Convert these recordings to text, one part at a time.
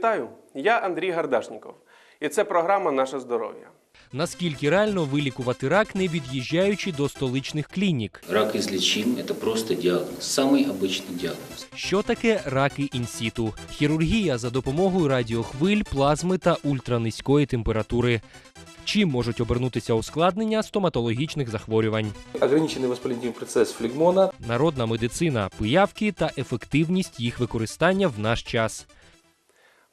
Вітаю! Я Андрій Гардашніков, і це програма Наше здоров'я. Наскільки реально вилікувати рак, не від'їжджаючи до столичних клінік? Рак излечим, это просто диагноз, самый обычный диагноз. Що таке раки інсіту? Хірургія за допомогою радіохвиль, плазми та ультранизької температури. Чим можуть обернутися ускладнення стоматологічних захворювань? ограниченный воспалительный процесс флегмона, Народна медицина, пиявки та ефективність їх використання в наш час.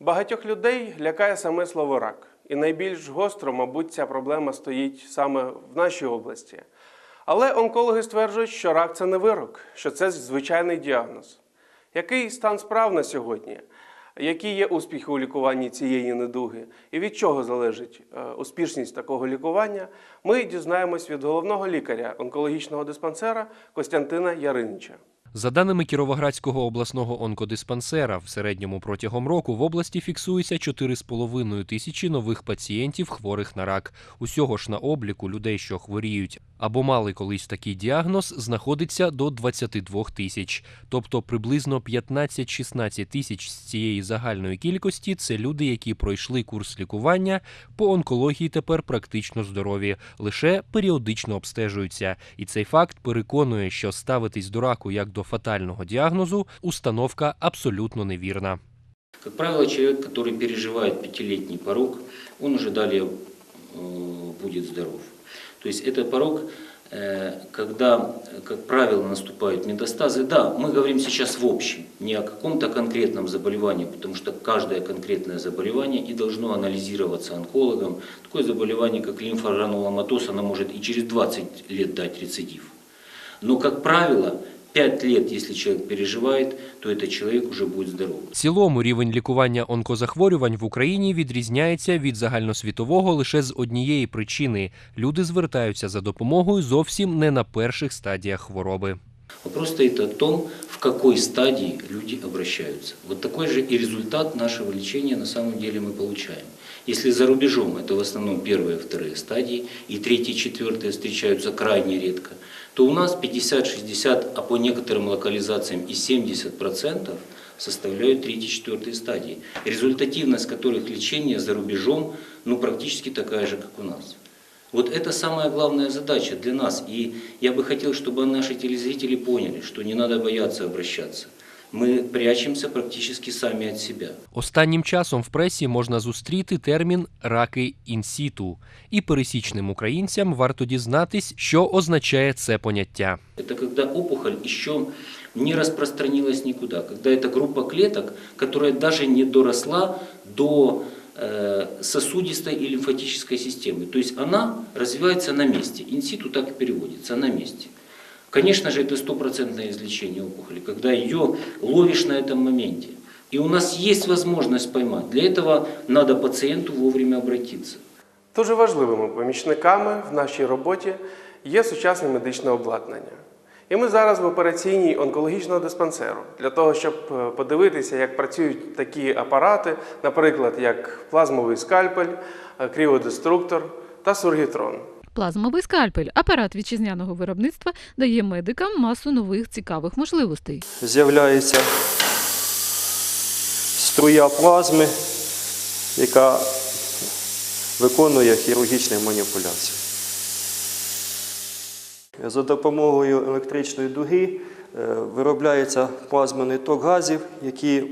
Багатьох людей лякає саме слово рак. І найбільш гостро, мабуть, ця проблема стоїть саме в нашій області. Але онкологи стверджують, що рак це не вирок, що це звичайний діагноз. Який стан справ на сьогодні? Які є успіхи у лікуванні цієї недуги? І від чого залежить е, успішність такого лікування? Ми дізнаємось від головного лікаря онкологічного диспансера Костянтина Яринича. За даними Кіровоградського обласного онкодиспансера, в середньому протягом року в області фіксується 4,5 тисячі нових пацієнтів хворих на рак. Усього ж на обліку людей, що хворіють або мали колись такий діагноз, знаходиться до 22 тисяч. Тобто приблизно 15-16 тисяч з цієї загальної кількості це люди, які пройшли курс лікування по онкології тепер практично здорові, лише періодично обстежуються. І цей факт переконує, що ставитись до раку як до фатального діагнозу установка абсолютно невірна. Как правило, человек, который переживает пятилетний порог, он уже далее э, будет здоров. То есть это порог, э, когда, как правило, наступают метастазы. Да, мы говорим сейчас в общем, не о каком-то конкретном заболевании, потому что каждое конкретное заболевание и должно анализироваться онкологом. Такое заболевание, как лимфогрануломатоз, оно может и через 20 лет дать рецидив. Но, как правило, 5 лет, если человек переживает, то этот человек уже будет здоров. В цілому рівень лікування онкозахворювань в Україні відрізняється від загальносвітового лише з однієї причини: люди звертаються за допомогою зовсім не на перших стадіях хвороби. Вопрос стоит о том, в какой стадии люди обращаются. Вот такой же и результат нашего лечения на самом деле мы получаем. Если за рубежом это в основном первые и вторые стадии, и третьи и четвертые встречаются крайне редко, то у нас 50-60, а по некоторым локализациям и 70% составляют третьи и четвертые стадии, результативность которых лечения за рубежом ну, практически такая же, как у нас. Вот это самая главная задача для нас. И я бы хотел, чтобы наши телезрители поняли, что не надо бояться обращаться. Мы прячемся практически сами от себя. Останнім часом в пресі можна зустріти термін раки інсіту, і пересічним українцям варто дізнатись, що означає це поняття. Это когда опухоль еще не распространилась никуда, когда это группа клеток, которая даже не доросла до э, сосудистой и лимфатической системы. То есть она развивается на месте. Инситу так и переводится, на месте. Конечно же, это стопроцентное излечение опухоли, когда ее ловишь на этом моменте. И у нас есть возможность поймать. Для этого надо пациенту вовремя обратиться. Дуже важливими помічниками в нашій роботі є сучасне медичне обладнання. І ми зараз в операційній онкологічного диспансеру для того, щоб е, подивитися, як працюють такі апарати, наприклад, як плазмовий скальпель, е, кріодеструктор та сургітрон. Плазмовий скальпель апарат вітчизняного виробництва дає медикам масу нових цікавих можливостей. з'являється струя плазми, яка виконує хірургічні маніпуляції. За допомогою електричної дуги е, виробляється плазмений ток газів, які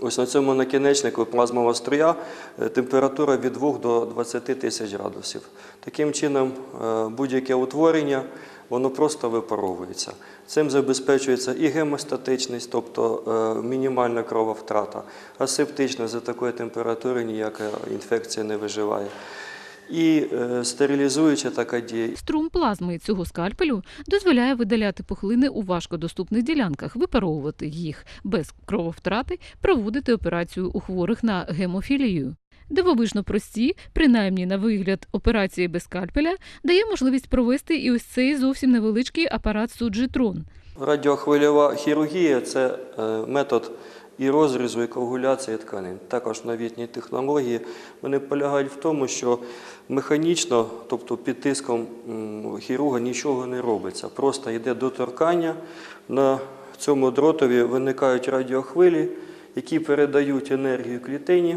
ось на цьому накінечнику плазмова струя, е, температура від 2 до 20 тисяч градусів. Таким чином, е, будь-яке утворення воно просто випаровується. Цим забезпечується і гемостатичність, тобто е, мінімальна крововтрата, асептичність за такої температури ніяка інфекція не виживає. І е, стерилізуюча така дія. Струм плазми цього скальпелю дозволяє видаляти пухлини у важкодоступних ділянках, випаровувати їх без крововтрати, проводити операцію у хворих на гемофілію. Дивовижно прості, принаймні на вигляд операції без скальпеля, дає можливість провести і ось цей зовсім невеличкий апарат суджитрон. Радіохвильова хірургія це е, метод і розрізу, і коагуляції тканин. Також новітні технології вони полягають в тому, що механічно, тобто під тиском хірурга, нічого не робиться. Просто йде доторкання. На цьому дротові виникають радіохвилі, які передають енергію клітині.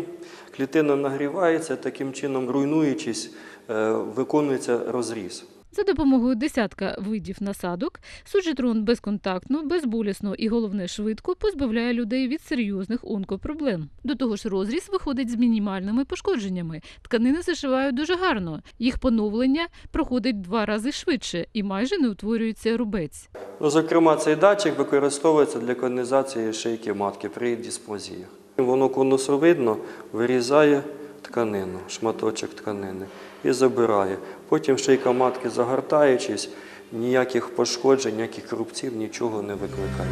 Клітина нагрівається, таким чином, руйнуючись, е, виконується розріз. За допомогою десятка видів насадок суджетрон безконтактно, безболісно і головне швидко позбавляє людей від серйозних онкопроблем. До того ж, розріз виходить з мінімальними пошкодженнями. Тканини зашивають дуже гарно. Їх поновлення проходить два рази швидше і майже не утворюється рубець. Ну, зокрема, цей датчик використовується для конізації шийки матки при дисплазіях. Воно конусовидно вирізає тканину, шматочок тканини і забирає. Потім шийка матки, загортаючись, ніяких пошкоджень, ніяких рубців, нічого не викликає.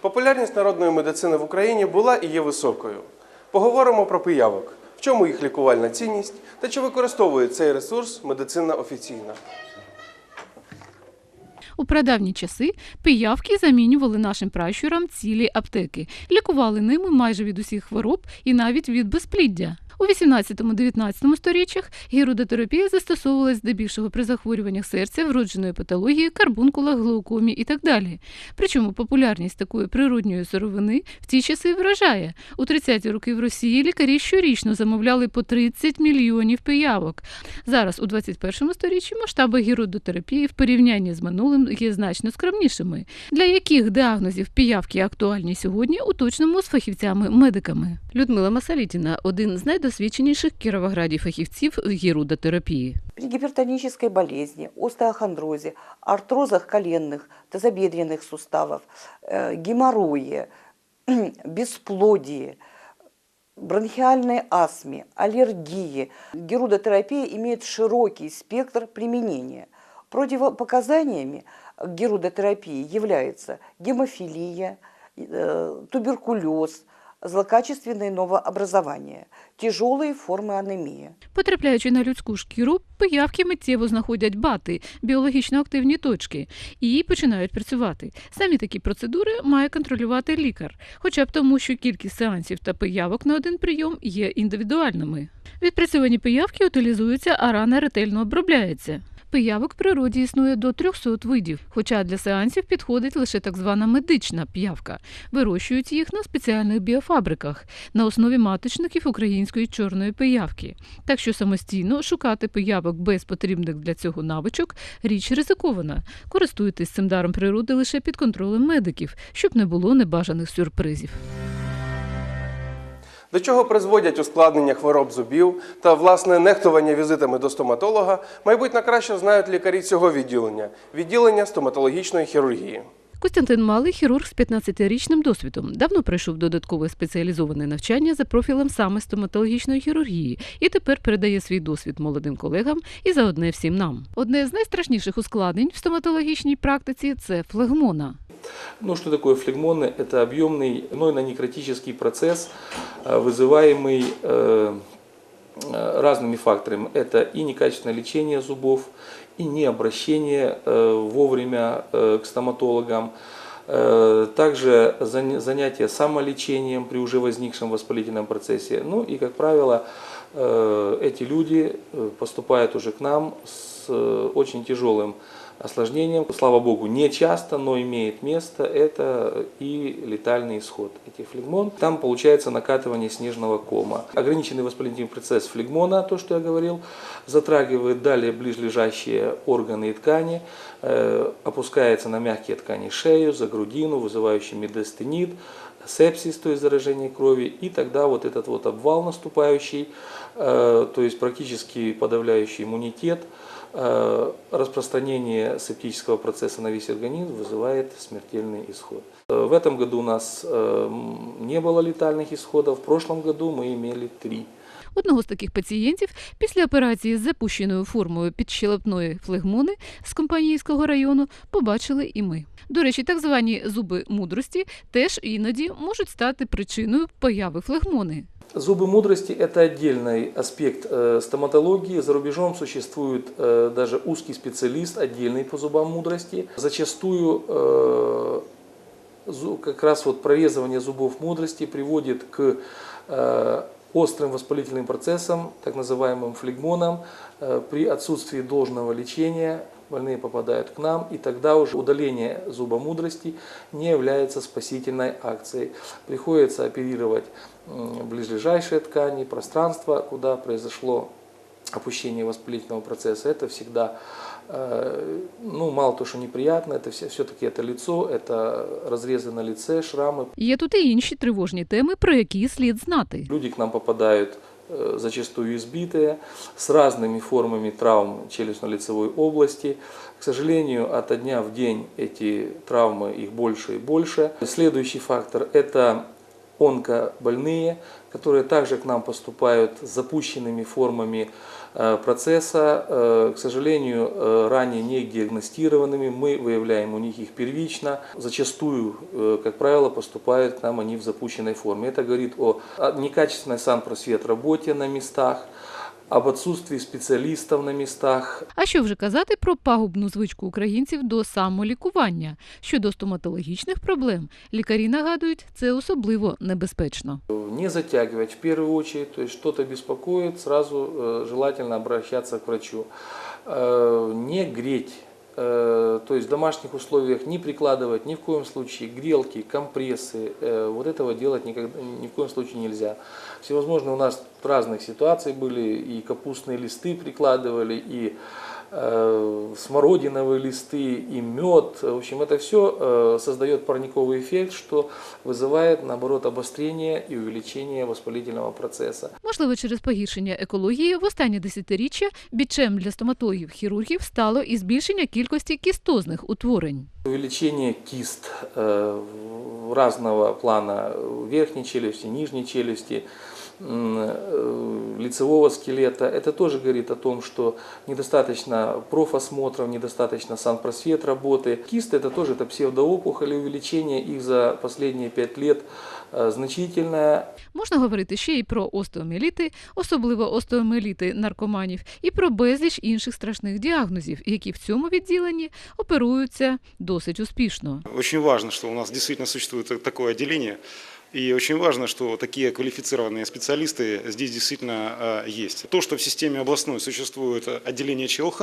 Популярність народної медицини в Україні була і є високою. Поговоримо про пиявок, в чому їх лікувальна цінність та чи використовує цей ресурс медицина офіційна. У прадавні часи пиявки замінювали нашим пращурам цілі аптеки, лікували ними майже від усіх хвороб і навіть від безпліддя. У 18-19 сторіччях гірудотерапія застосовувалась здебільшого при захворюваннях серця, вродженої патології, карбункулах, глаукомі і так далі. Причому популярність такої природньої сировини в ті часи вражає. У 30-ті роки в Росії лікарі щорічно замовляли по 30 мільйонів пиявок. Зараз у 21 сторіччі масштаби гірудотерапії в порівнянні з минулим є значно скромнішими. Для яких діагнозів піявки актуальні сьогодні, уточнимо з фахівцями-медиками. Людмила Масалітіна один з найдосвідченіших в Кіровограді фахівців в гірудотерапії. При гипертонической болезни, остеохондрозе, артрозах коленных, тазобедренных суставов, э, геморрое, бесплодии, бронхиальной астме, аллергии. Герудотерапия имеет широкий спектр применения. Противопоказаниями к герудотерапии являются гемофилия, э, туберкулез, злокачественные новообразования, тяжелые формы анемии. Потрапляючи на людську шкіру, пиявки миттєво знаходять бати, біологічно активні точки, і починають працювати. Самі такі процедури має контролювати лікар, хоча б тому, що кількість сеансів та пиявок на один прийом є індивідуальними. Відпрацьовані пиявки утилізуються, а рана ретельно обробляється. Пиявок в природі існує до 300 видів, хоча для сеансів підходить лише так звана медична п'явка. Вирощують їх на спеціальних біофабриках на основі маточників української чорної пиявки. Так що самостійно шукати пиявок без потрібних для цього навичок річ ризикована. Користуйтесь цим даром природи лише під контролем медиків, щоб не було небажаних сюрпризів. До чого призводять ускладнення хвороб зубів та власне нехтування візитами до стоматолога, майбутньо краще знають лікарі цього відділення відділення стоматологічної хірургії. Костянтин Малий хірург з 15-річним досвідом. Давно пройшов додаткове спеціалізоване навчання за профілем саме стоматологічної хірургії і тепер передає свій досвід молодим колегам і заодне всім нам. Одне з найстрашніших ускладнень в стоматологічній практиці це флегмона. Ну, что такое флегмоны? Это объемный гнойно-некротический процесс, э, вызываемый э, э, разными факторами. Это и некачественное лечение зубов, и необращение э, вовремя э, к стоматологам, э, также заня- занятие самолечением при уже возникшем воспалительном процессе. Ну и, как правило, эти люди поступают уже к нам с очень тяжелым осложнением. Слава богу, не часто, но имеет место. Это и летальный исход этих флегмон. Там получается накатывание снежного кома. Ограниченный воспалительный процесс флегмона, то, что я говорил, затрагивает далее ближлежащие органы и ткани, э, опускается на мягкие ткани шею, за грудину, вызывающий медестенит, сепсис, то есть заражение крови, и тогда вот этот вот обвал наступающий, э, то есть практически подавляющий иммунитет, распространение септического процесса на весь организм вызывает смертельный исход. Э, В этом году у нас э, м, не было летальных исходов, в прошлом году мы имели три. Одного з таких пацієнтів після операції з запущеною формою підщелепної флегмони з компанійського району побачили і ми. До речі, так звані зуби мудрості теж іноді можуть стати причиною появи флегмони. Зубы мудрости – это отдельный аспект э, стоматологии. За рубежом существует э, даже узкий специалист, отдельный по зубам мудрости. Зачастую э, как раз вот прорезывание зубов мудрости приводит к острым воспалительным процессам, так называемым флегмонам. Э, При отсутствии должного лечения больные попадают к нам, и тогда уже удаление зуба мудрости не является спасительной акцией. Приходится оперировать м, ближайшие ткани, пространство, куда произошло опущение воспалительного процесса. Это всегда, э, ну, мало то, что неприятно, это все, все-таки это лицо, это разрезы на лице, шрамы. Є тут і інші тривожні теми, про які слід знати. Люди к нам попадают э, зачастую избитые, с разными формами травм челюстно-лицевой области. К сожалению, от дня в день эти травмы их больше и больше. Следующий фактор – это онкобольные, которые также к нам поступают с запущенными формами э, процесса, э, к сожалению, э, ранее не диагностированными. Мы выявляем у них их первично. Зачастую, э, как правило, поступают к нам они в запущенной форме. Это говорит о о некачественной санпросвет работе на местах, об отсутствии специалистов на местах, А що вже казати про пагубну звичку українців до самолікування? Щодо стоматологічних проблем, лікарі нагадують, це особливо небезпечно. Не затягивать в первую очередь, то есть что-то беспокоит, сразу э, желательно обращаться к врачу. Э, не греть, э, то есть в домашних условиях не прикладывать ни в коем случае грелки, компрессы, э, вот этого делать никогда, ни в коем случае нельзя. Всевозможные у нас разных ситуаций были, и капустные листы прикладывали, и э, смородиновые листы, и мед. В общем, это все создает парниковый эффект, что вызывает, наоборот, обострение и увеличение воспалительного процесса. Можливо, через погіршення екології в останні десятиріччя бічем для стоматологів-хірургів стало і збільшення кількості кістозних утворень. Увеличение кист э, в- разного плана верхней челюсти, нижней челюсти, м, э, лицевого скелета. Это тоже говорит о том, что недостаточно профосмотров, недостаточно санпросвет работы. Кисты это тоже это псевдоопухоли, увеличение их за последние пять лет э, значительное. Можна говорити ще й про остеоміеліти, особливо остеоміеліти наркоманів, і про безліч інших страшних діагнозів, які в цьому відділенні оперуються досить успішно. Очень важно, что у нас действительно существует такое отделение. И очень важно, что такие квалифицированные специалисты здесь действительно э, есть. То, что в системе областной существует отделение ЧЛХ,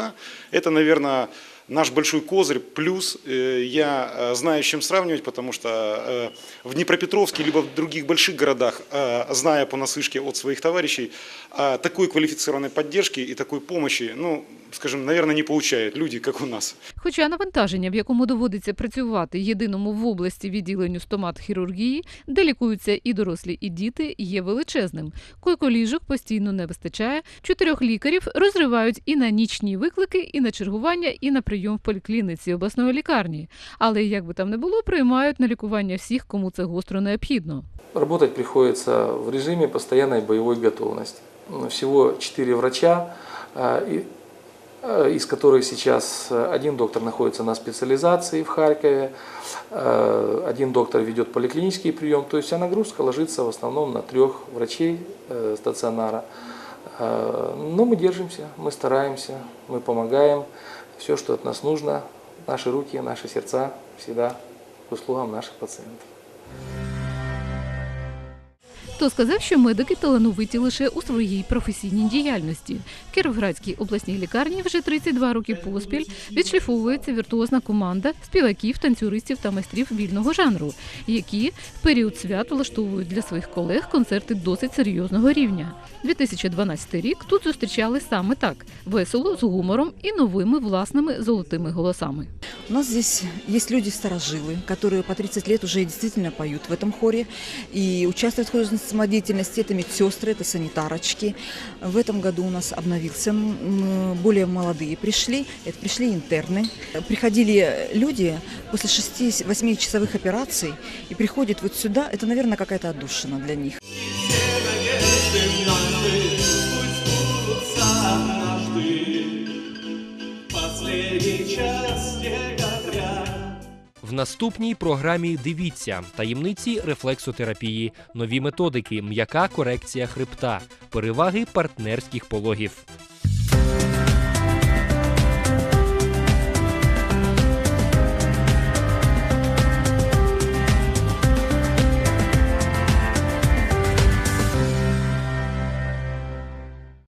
это, наверное, наш большой козырь. Плюс э, я э, знаю, с чем сравнивать, потому что э, в Днепропетровске либо в других больших городах, зная понаслышке от своих товарищей, такой квалифицированной поддержки и такой помощи, ну, скажем, наверное, не получают люди, как у нас. Хоча навантаження, в якому доводиться працювати єдиному в області відділенню стомат-хірургії, де лікуються і дорослі, і діти, є величезним. Койко-ліжок постійно не вистачає. Чотирьох лікарів розривають і на нічні виклики, і на чергування, і на прийом в поліклініці обласної лікарні. Але як би там не було, приймають на лікування всіх, кому це гостро необхідно. Работать приходится в режиме постоянной боевой готовности. Всего 4 врача, из которых сейчас а, один доктор находится на специализации в Харькове, а, один доктор ведет поликлинический прием, то есть вся нагрузка ложится в основном на трех врачей э, стационара. Но мы держимся, мы стараемся, мы помогаем. Все, что от нас нужно, наши руки, наши сердца всегда к услугам наших пациентов. Хто сказав, що медики талановиті лише у своїй професійній діяльності? В Кіровоградській обласній лікарні вже 32 роки поспіль відшліфовується віртуозна команда співаків, танцюристів та майстрів вільного жанру, які в період свят влаштовують для своїх колег концерти досить серйозного рівня. 2012 рік тут зустрічали саме так: весело, з гумором і новими власними золотими голосами. У нас здесь есть люди-старожилы, которые по 30 лет уже действительно поют в этом хоре и участвуют в художественной самодеятельности. Это медсестры, это санитарочки. В этом году у нас обновился, м, более молодые пришли, это пришли интерны. Приходили люди после 6-8 часовых операций и приходят вот сюда, это, наверное, какая-то отдушина для них. Наступній програмі дивіться таємниці рефлексотерапії, нові методики, м'яка корекція хребта, переваги партнерських пологів.